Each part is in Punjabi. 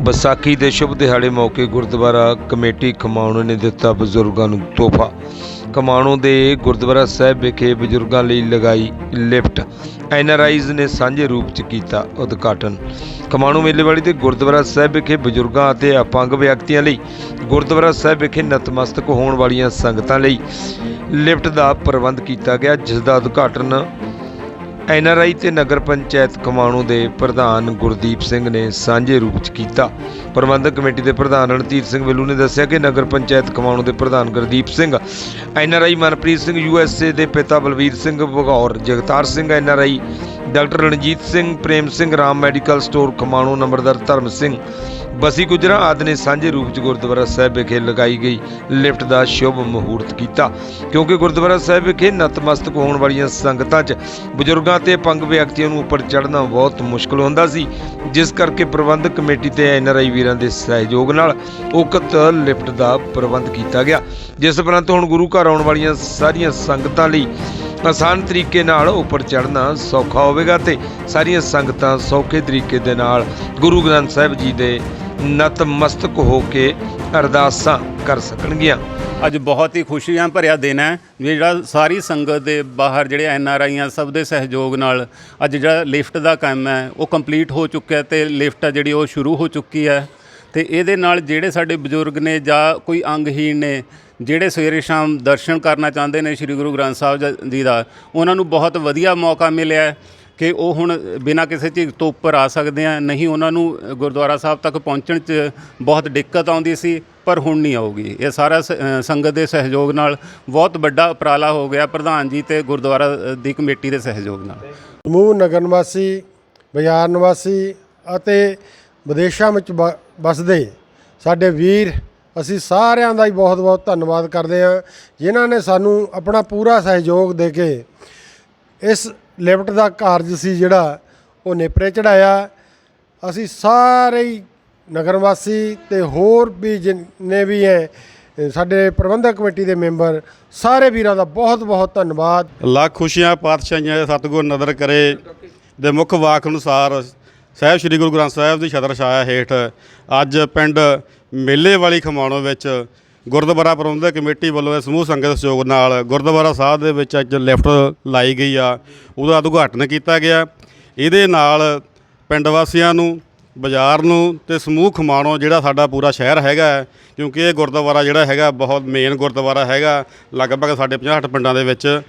ਵਿਸਾਖੀ ਦੇ ਸ਼ੁਭ ਦਿਹਾੜੇ ਮੌਕੇ ਗੁਰਦੁਆਰਾ ਕਮੇਟੀ ਖਮਾਣੋ ਨੇ ਦਿੱਤਾ ਬਜ਼ੁਰਗਾਂ ਨੂੰ ਤੋਹਫਾ। ਖਮਾਣੋ ਦੇ ਗੁਰਦੁਆਰਾ ਸਾਹਿਬ ਵਿਖੇ ਬਜ਼ੁਰਗਾਂ ਲਈ ਲਗਾਈ ਲਿਫਟ। ਐਨਆਰਆਈਜ਼ ਨੇ ਸਾਂਝੇ ਰੂਪ ਚ ਕੀਤਾ ਉਦਘਾਟਨ। ਖਮਾਣੋ ਮੇਲੇ ਵਾਲੀ ਤੇ ਗੁਰਦੁਆਰਾ ਸਾਹਿਬ ਵਿਖੇ ਬਜ਼ੁਰਗਾਂ ਅਤੇ ਅਪੰਗ ਵਿਅਕਤੀਆਂ ਲਈ ਗੁਰਦੁਆਰਾ ਸਾਹਿਬ ਵਿਖੇ ਨਤਮਸਤਕ ਹੋਣ ਵਾਲੀਆਂ ਸੰਗਤਾਂ ਲਈ ਲਿਫਟ ਦਾ ਪ੍ਰਬੰਧ ਕੀਤਾ ਗਿਆ, ਜਿਸ ਦਾ ਉਦਘਾਟਨ ਐਨਆਰਆਈ ਤੇ ਨਗਰ ਪੰਚਾਇਤ ਕਮਾਣੂ ਦੇ ਪ੍ਰਧਾਨ ਗੁਰਦੀਪ ਸਿੰਘ ਨੇ ਸਾਂਝੇ ਰੂਪ ਚ ਕੀਤਾ। ਪ੍ਰਬੰਧਕ ਕਮੇਟੀ ਦੇ ਪ੍ਰਧਾਨ ਰਣਜੀਤ ਸਿੰਘ ਵੱਲੂ ਨੇ ਦੱਸਿਆ ਕਿ ਨਗਰ ਪੰਚਾਇਤ ਕਮਾਣੂ ਦੇ ਪ੍ਰਧਾਨ ਗੁਰਦੀਪ ਸਿੰਘ ਐਨਆਰਆਈ ਮਨਪ੍ਰੀਤ ਸਿੰਘ ਯੂਐਸਏ ਦੇ ਪਿਤਾ Balvir Singh Bagaur Jagtar Singh NRI doctor Ranjit Singh, Prem Singh, Ram medical store, Khamano ਨੰਬਰਦਾਰ ਧਰਮ ਸਿੰਘ। ਬਸੀ ਗੁਜਰਾ ਆਦਿ ਨੇ ਸਾਂਝੇ ਰੂਪ ਚ ਗੁਰਦੁਆਰਾ ਸਾਹਿਬ ਵਿਖੇ ਲਗਾਈ ਗਈ ਲਿਫਟ ਦਾ ਸ਼ੁਭ ਮਹੂਰਤ ਕੀਤਾ। ਕਿਉਂਕਿ ਗੁਰਦੁਆਰਾ ਸਾਹਿਬ ਵਿਖੇ ਨਤਮਸਤਕ ਹੋਣ ਵਾਲੀਆਂ ਸੰਗਤਾਂ 'ਚ ਬਜ਼ੁਰਗਾਂ ਤੇ ਪੰਗ ਵਿਅਕਤੀਆਂ ਨੂੰ ਉੱਪਰ ਚੜ੍ਹਨਾ ਬਹੁਤ ਮੁਸ਼ਕਲ ਹੁੰਦਾ ਸੀ। ਜਿਸ ਕਰਕੇ ਪ੍ਰਬੰਧਕ ਕਮੇਟੀ ਤੇ ਐਨਆਰਆਈ ਵੀਰਾਂ ਦੇ ਸਹਿਯੋਗ ਨਾਲ ਉਕਤ ਲਿਫਟ ਦਾ ਪ੍ਰਬੰਧ ਕੀਤਾ ਗਿਆ। ਜਿਸ ਉਪਰੰਤ ਹੁਣ ਗੁਰੂ ਘਰ ਆਉਣ ਵਾਲੀਆਂ ਸਾਰੀਆਂ ਸੰਗਤਾਂ ਲਈ ਆਸਾਨ ਤਰੀਕੇ ਨਾਲ ਉੱਪਰ ਚੜ੍ਹਨਾ ਸੌਖਾ ਹੋਵੇਗਾ ਤੇ ਸਾਰੀਆਂ ਸੰਗਤਾਂ ਸੌਖੇ ਤਰੀਕੇ ਦੇ ਨਾਲ ਗੁਰੂ ਗ੍ਰੰਥ ਸਾਹਿਬ ਜੀ ਦੇ ਨਤਮਸਤਕ ਹੋ ਕੇ ਅਰਦਾਸਾਂ ਕਰ ਸਕਣਗੀਆਂ। ਅੱਜ ਬਹੁਤ ਹੀ ਖੁਸ਼ੀਆਂ ਭਰਿਆ ਦਿਨ ਹੈ। ਵੀ ਜਿਹੜਾ ਸਾਰੀ ਸੰਗਤ ਦੇ ਬਾਹਰ ਜਿਹੜੇ ਐਨ ਆਰ ਆਈਆਂ ਸਭ ਦੇ ਸਹਿਯੋਗ ਨਾਲ ਅੱਜ ਜਿਹੜਾ ਲਿਫਟ ਦਾ ਕੰਮ ਹੈ, ਉਹ ਕੰਪਲੀਟ ਹੋ ਚੁੱਕਿਆ ਤੇ ਲਿਫਟ ਆ ਜਿਹੜੀ ਉਹ ਸ਼ੁਰੂ ਹੋ ਚੁੱਕੀ ਹੈ। ਤੇ ਇਹਦੇ ਨਾਲ ਜਿਹੜੇ ਸਾਡੇ ਬਜ਼ੁਰਗ ਨੇ ਜਾਂ ਕੋਈ ਅੰਗਹੀਣ ਨੇ, ਜਿਹੜੇ ਸਵੇਰੇ ਸ਼ਾਮ ਦਰਸ਼ਨ ਕਰਨਾ ਚਾਹੁੰਦੇ ਨੇ ਸ੍ਰੀ ਗੁਰੂ ਗ੍ਰੰਥ ਸਾਹਿਬ ਜੀ ਦਾ, ਉਹਨਾਂ ਨੂੰ ਬਹੁਤ ਵਧੀਆ ਮੌਕਾ ਮਿਲਿਆ ਕਿ ਉਹ ਹੁਣ ਬਿਨਾਂ ਕਿਸੇ ਚੀਜ਼ ਤੋਂ ਉੱਪਰ ਆ ਸਕਦੇ ਆ। ਨਹੀਂ ਉਹਨਾਂ ਨੂੰ ਗੁਰਦੁਆਰਾ ਸਾਹਿਬ ਤੱਕ ਪਹੁੰਚਣ 'ਚ ਬਹੁਤ ਦਿੱਕਤ ਆਉਂਦੀ ਸੀ, ਪਰ ਹੁਣ ਨਹੀਂ ਆਊਗੀ। ਇਹ ਸਾਰਾ ਸ- ਸੰਗਤ ਦੇ ਸਹਿਯੋਗ ਨਾਲ ਬਹੁਤ ਵੱਡਾ ਉਪਰਾਲਾ ਹੋ ਗਿਆ ਪ੍ਰਧਾਨ ਜੀ ਤੇ ਗੁਰਦੁਆਰਾ ਦੀ ਕਮੇਟੀ ਦੇ ਸਹਿਯੋਗ ਨਾਲ। ਸਮੂਹ ਨਗਰ ਨਿਵਾਸੀ, ਬਾਜ਼ਾਰ ਨਿਵਾਸੀ ਅਤੇ ਵਿਦੇਸ਼ਾਂ ਵਿੱਚ ਬ- ਵੱਸਦੇ ਸਾਡੇ ਵੀਰ, ਅਸੀਂ ਸਾਰਿਆਂ ਦਾ ਹੀ ਬਹੁਤ-ਬਹੁਤ ਧੰਨਵਾਦ ਕਰਦੇ ਹਾਂ, ਜਿਨ੍ਹਾਂ ਨੇ ਸਾਨੂੰ ਆਪਣਾ ਪੂਰਾ ਸਹਿਯੋਗ ਦੇ ਕੇ ਇਸ ਲਿਫਟ ਦਾ ਕਾਰਜ ਸੀ ਜਿਹੜਾ ਉਹ ਨੇਪਰੇ ਚੜਾਇਆ ਅਸੀਂ ਸਾਰੇ ਹੀ ਨਗਰ ਵਾਸੀ ਤੇ ਹੋਰ ਵੀ ਜਿੰਨੇ ਵੀ ਹੈ ਸਾਡੇ ਪ੍ਰਬੰਧਕ ਕਮੇਟੀ ਦੇ ਮੈਂਬਰ, ਸਾਰੇ ਵੀਰਾਂ ਦਾ ਬਹੁਤ-ਬਹੁਤ ਧੰਨਵਾਦ। ਲੱਖ ਖੁਸ਼ੀਆਂ, ਪਾਤਸ਼ਾਹੀਆਂ ਸਤਿਗੁਰ ਨਦਰ ਕਰੇ ਦੇ ਮੁੱਖ ਵਾਕ ਅਨੁਸਾਰ ਸਾਹਿਬ, ਸ੍ਰੀ ਗੁਰੂ ਗ੍ਰੰਥ ਸਾਹਿਬ ਦੀ ਛਤਰ ਛਾਇਆ ਹੇਠ ਅੱਜ ਪਿੰਡ ਮੇਲੇ ਵਾਲੀ ਖਮਾਣੋ ਵਿੱਚ ਗੁਰਦੁਆਰਾ ਪ੍ਰਬੰਧਕ ਕਮੇਟੀ ਵੱਲੋਂ ਇਹ ਸਮੂਹ ਸੰਗਤ ਸਹਿਯੋਗ ਨਾਲ ਗੁਰਦੁਆਰਾ ਸਾਹਿਬ ਦੇ ਵਿੱਚ ਅੱਜ ਲਿਫਟ ਲਾਈ ਗਈ ਆ। ਉਹਦਾ ਉਦਘਾਟਨ ਕੀਤਾ ਗਿਆ। ਇਹਦੇ ਨਾਲ ਪਿੰਡ ਵਾਸੀਆਂ ਨੂੰ, ਬਾਜ਼ਾਰ ਨੂੰ ਤੇ ਸਮੂਹ ਖਮਾਣੋ, ਜਿਹੜਾ ਸਾਡਾ ਪੂਰਾ ਸ਼ਹਿਰ ਹੈਗਾ, ਕਿਉਂਕਿ ਇਹ ਗੁਰਦੁਆਰਾ ਜਿਹੜਾ ਹੈਗਾ, ਬਹੁਤ ਮੇਨ ਗੁਰਦੁਆਰਾ ਹੈਗਾ, ਲਗਭਗ ਸਾਡੇ 50 ਪਿੰਡਾਂ ਦੇ ਵਿੱਚ,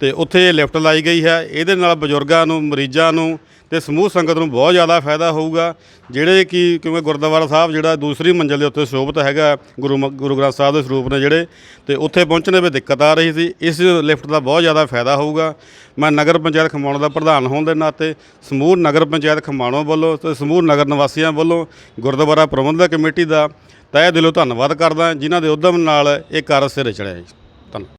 ਤੇ ਉੱਥੇ ਇਹ ਲਿਫਟ ਲਾਈ ਗਈ ਹੈ। ਇਹਦੇ ਨਾਲ ਬਜ਼ੁਰਗਾਂ ਨੂੰ, ਮਰੀਜ਼ਾਂ ਨੂੰ ਤੇ ਸਮੂਹ ਸੰਗਤ ਨੂੰ ਬਹੁਤ ਜ਼ਿਆਦਾ ਫਾਇਦਾ ਹੋਊਗਾ। ਜਿਹੜੇ ਕਿ ਕਿਉਂਕਿ ਗੁਰਦੁਆਰਾ ਸਾਹਿਬ ਜਿਹੜਾ ਦੂਸਰੀ ਮੰਜ਼ਿਲ ਦੇ ਉੱਤੇ ਸ਼ੋਭਤ ਹੈਗਾ, ਗੁਰੂ ਮ- ਗੁਰੂ ਗ੍ਰੰਥ ਸਾਹਿਬ ਦੇ ਸਰੂਪ ਨੇ ਜਿਹੜੇ, ਤੇ ਉੱਥੇ ਪਹੁੰਚਣੇ ਵਿੱਚ ਦਿੱਕਤ ਆ ਰਹੀ ਸੀ। ਇਸ ਲਿਫਟ ਦਾ ਬਹੁਤ ਜ਼ਿਆਦਾ ਫਾਇਦਾ ਹੋਊਗਾ। ਮੈਂ ਨਗਰ ਪੰਚਾਇਤ ਖਮਾਣੋ ਦਾ ਪ੍ਰਧਾਨ ਹੋਣ ਦੇ ਨਾਤੇ ਸਮੂਹ ਨਗਰ ਪੰਚਾਇਤ ਖਮਾਣੋ ਵੱਲੋਂ ਤੇ ਸਮੂਹ ਨਗਰ ਨਿਵਾਸੀਆਂ ਵੱਲੋਂ ਗੁਰਦੁਆਰਾ ਪ੍ਰਬੰਧਕ ਕਮੇਟੀ ਦਾ ਤਹਿ ਦਿਲੋਂ ਧੰਨਵਾਦ ਕਰਦਾ, ਜਿਨ੍ਹਾਂ ਦੇ ਉਦਮ ਨਾਲ ਇਹ ਕਾਰਜ ਸਿਰੇ ਚੜਿਆ ਜੀ। ਧੰਨਵਾਦ।